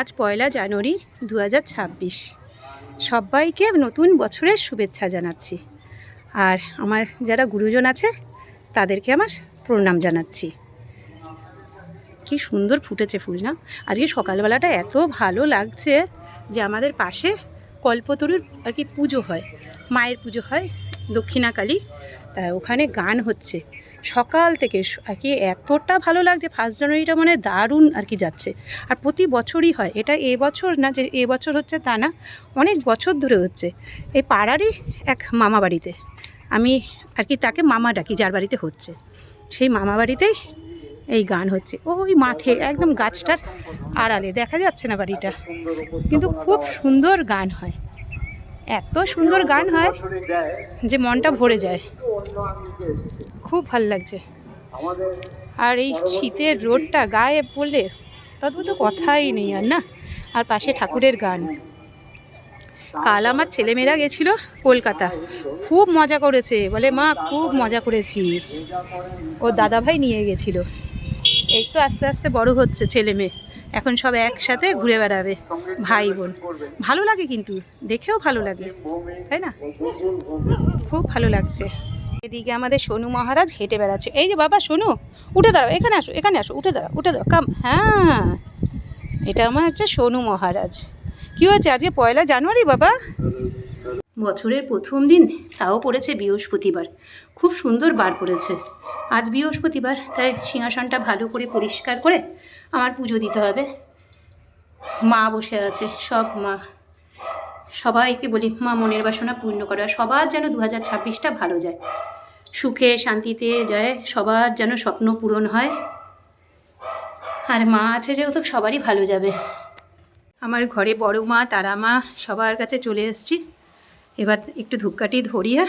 আজ পয়লা জানুয়ারি দু হাজার ছাব্বিশ। সবাইকে নতুন বছরের শুভেচ্ছা জানাচ্ছি। আর আমার যারা গুরুজন আছে, তাদেরকে আমার প্রণাম জানাচ্ছি। কি সুন্দর ফুটেছে ফুল না আজকে সকালবেলাটা এত ভালো লাগছে যে আমাদের পাশে কল্পতরুর আর কি পুজো হয়, মায়ের পুজো হয় দক্ষিণাকালী। তা ওখানে গান হচ্ছে। সকাল থেকে আর কি এতটা ভালো লাগছে ফার্স্ট জানুয়ারিটা মানে দারুণ আর কি যাচ্ছে। আর প্রতি বছরই হয়, এটা এবছর না যে এবছর হচ্ছে তা না, অনেক বছর ধরে হচ্ছে। এই পাড়ারই এক মামা বাড়িতে, আমি আর কি তাকে মামা ডাকি, যার বাড়িতে হচ্ছে। সেই মামা বাড়িতেই এই গান হচ্ছে। ওই মাঠে, একদম গাছটার আড়ালে, দেখা যাচ্ছে না বাড়িটা। কিন্তু খুব সুন্দর গান হয়। এত সুন্দর গান হয় যে মনটা ভরে যায়। খুব ভালো লাগছে। আর এই শীতের রোডটা গায়ে পড়লে তারপর তো কথাই নেই আর না? আর পাশে ঠাকুরের গান। কাল আমার ছেলেমেয়েরা গেছিল কলকাতা। খুব মজা করেছে। বলে, মা, খুব মজা করেছি। ও দাদাভাই নিয়ে গেছিল। এই তো আস্তে আস্তে বড় হচ্ছে ছেলে মেয়ে এখন সব একসাথে ঘুরে বেড়াবে, ভাই বোন। ভালো লাগে কিন্তু, দেখেও ভালো লাগে, তাই না? খুব ভালো লাগছে। এদিকে আমাদের সোনু মহারাজ হেঁটে বেড়াচ্ছে। এই যে বাবা, সোনু, উঠে দাঁড়াও, এখানে আসো এখানে আসো, উঠে দাঁড়াও উঠে দাঁড়াও, কাম হ্যাঁ। এটা আমার হচ্ছে সোনু মহারাজ। কী হয়েছে আজকে পয়লা জানুয়ারি বাবা? বছরের প্রথম দিন, তাও পড়েছে বৃহস্পতিবার। খুব সুন্দর বার পড়েছে। আজ বৃহস্পতিবার, তাই সিংহাসনটা ভালো করে পরিষ্কার করে আমার পুজো দিতে হবে। মা বসে আছে, সব মা। সবাইকে বলি, মা মনের বাসনা পূর্ণ করো সবার যেন দু হাজার ছাব্বিশটা ভালো যায়। সুখে, শান্তিতে যায়, সবার যেন স্বপ্ন পূরণ হয়। আর মা আছে যেহেতু, সবারই ভালো যাবে। আমার ঘরে বড় মা, তারা মা, সবার কাছে চলে এসেছি। এবার একটু ধূপকাঠি ধরিয়ে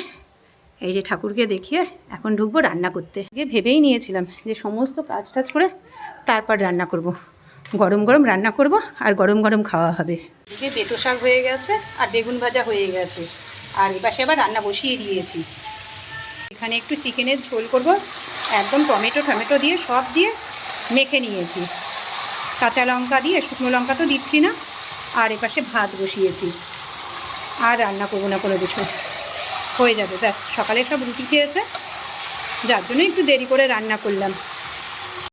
এই যে ঠাকুরকে দেখিয়ে এখন ঢুকবো রান্না করতে। আগে ভেবেই নিয়েছিলাম যে সমস্ত কাজ টাজ করে তারপর রান্না করব। গরম গরম রান্না করব আর গরম গরম খাওয়া হবে। এদিকে বেতো শাক হয়ে গেছে আর বেগুন ভাজা হয়ে গেছে। আর এপাশে আবার রান্না বসিয়ে দিয়েছি। এখানে একটু চিকেনের ঝোল করব। একদম টমেটো টমেটো দিয়ে সব দিয়ে মেখে নিয়েছি। কাঁচা লঙ্কা দিয়ে শুকনো লঙ্কা তো দিচ্ছি না। আর এপাশে ভাত বসিয়েছি। আর রান্না করব না কোনো কিছু। হয়ে যাবে। ব্যাস সকালে সব রুটি খেয়েছে। যার জন্য একটু দেরি করে রান্না করলাম।